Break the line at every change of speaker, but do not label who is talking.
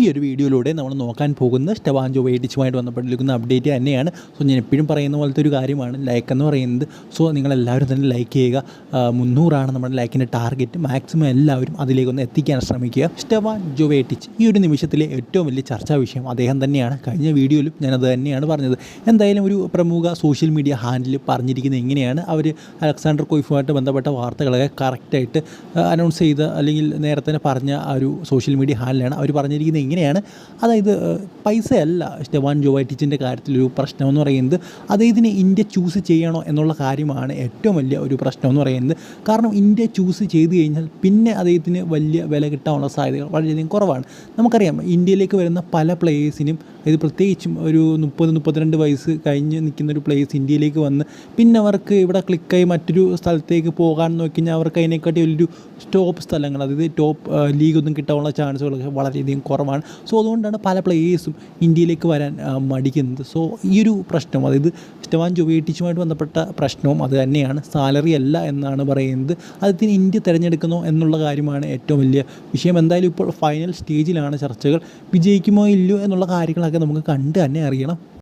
ഈ ഒരു വീഡിയോയിലൂടെ നമ്മൾ നോക്കാൻ പോകുന്ന സ്റ്റെവാൻ ജോവേറ്റിച്ചുമായിട്ട് ബന്ധപ്പെട്ടിരിക്കുന്ന അപ്ഡേറ്റ് തന്നെയാണ്. സോ ഞാൻ എപ്പോഴും പറയുന്ന പോലത്തെ ഒരു കാര്യമാണ്. ലൈക്ക് എന്ന് പറയുന്നത്. സോ നിങ്ങളെല്ലാവരും തന്നെ ലൈക്ക് ചെയ്യുക. മുന്നൂറാണ് നമ്മുടെ ലൈക്കിന്റെ ടാർഗറ്റ് മാക്സിമം എല്ലാവരും അതിലേക്കൊന്ന് എത്തിക്കാൻ ശ്രമിക്കുക. സ്റ്റെവാൻ ജോവേറ്റിച്ച് ഈ ഒരു നിമിഷത്തിലെ ഏറ്റവും വലിയ ചർച്ചാ വിഷയം അദ്ദേഹം തന്നെയാണ്. കഴിഞ്ഞ വീഡിയോയിലും ഞാനത് തന്നെയാണ് പറഞ്ഞത്. എന്തായാലും ഒരു പ്രമുഖ സോഷ്യൽ മീഡിയ ഹാൻഡിൽ പറഞ്ഞിരിക്കുന്നത് എങ്ങനെയാണ് അവർ അലക്സാണ്ടർ കൊയ്ഫുമായിട്ട് ബന്ധപ്പെട്ട വാർത്തകളൊക്കെ കറക്റ്റായിട്ട് അനൗൺസ് ചെയ്ത അല്ലെങ്കിൽ നേരത്തെ പറഞ്ഞ ആ ഒരു സോഷ്യൽ മീഡിയ ഹാൻഡിലാണ് അവർ പറഞ്ഞിരിക്കുന്നത് എങ്ങനെയാണ് അതായത് പൈസയല്ല സ്റ്റെവാൻ ജോവൈറ്റിച്ചിന്റെ കാര്യത്തിലൊരു പ്രശ്നമെന്ന് പറയുന്നത്. അദ്ദേഹത്തിന് ഇന്ത്യ ചൂസ് ചെയ്യണോ എന്നുള്ള കാര്യമാണ് ഏറ്റവും വലിയ ഒരു പ്രശ്നമെന്ന് പറയുന്നത്. കാരണം ഇന്ത്യ ചൂസ് ചെയ്ത് കഴിഞ്ഞാൽ പിന്നെ അദ്ദേഹത്തിന് വലിയ വില കിട്ടാനുള്ള സാധ്യതകൾ വളരെയധികം കുറവാണ്. നമുക്കറിയാം ഇന്ത്യയിലേക്ക് വരുന്ന പല പ്ലേയേഴ്സിനും ഇത് പ്രത്യേകിച്ചും ഒരു മുപ്പത് മുപ്പത്തിരണ്ട് വയസ്സ് കഴിഞ്ഞ് നിൽക്കുന്ന ഒരു പ്ലേസ് ഇന്ത്യയിലേക്ക് വന്ന് പിന്നെ അവർക്ക് ഇവിടെ ക്ലിക്കായി മറ്റൊരു സ്ഥലത്തേക്ക് പോകാൻ നോക്കി കഴിഞ്ഞാൽ അവർക്ക് അതിനെക്കാട്ടി വലിയൊരു ടോപ്പ് സ്ഥലങ്ങൾ അതായത് ടോപ്പ് ലീഗ് ഒന്നും കിട്ടാനുള്ള ചാൻസുകളൊക്കെ വളരെയധികം കുറവാണ്. സോ അതുകൊണ്ടാണ് പല പ്ലേയേഴ്സും ഇന്ത്യയിലേക്ക് വരാൻ മടിക്കുന്നത്. സോ ഈ ഒരു പ്രശ്നം അതായത് സ്റ്റവാൻ ജോവേറ്റിച്ചുമായിട്ട് ബന്ധപ്പെട്ട പ്രശ്നവും അത് തന്നെയാണ്. സാലറി അല്ല എന്നാണ് പറയുന്നത്. അതിന് ഇന്ത്യ തിരഞ്ഞെടുക്കുന്നോ എന്നുള്ള കാര്യമാണ് ഏറ്റവും വലിയ വിഷയം. എന്തായാലും ഇപ്പോൾ ഫൈനൽ സ്റ്റേജിലാണ് ചർച്ചകൾ. വിജയിക്കുമോ ഇല്ലയോ എന്നുള്ള നമുക്ക് കണ്ട് തന്നെ അറിയണം.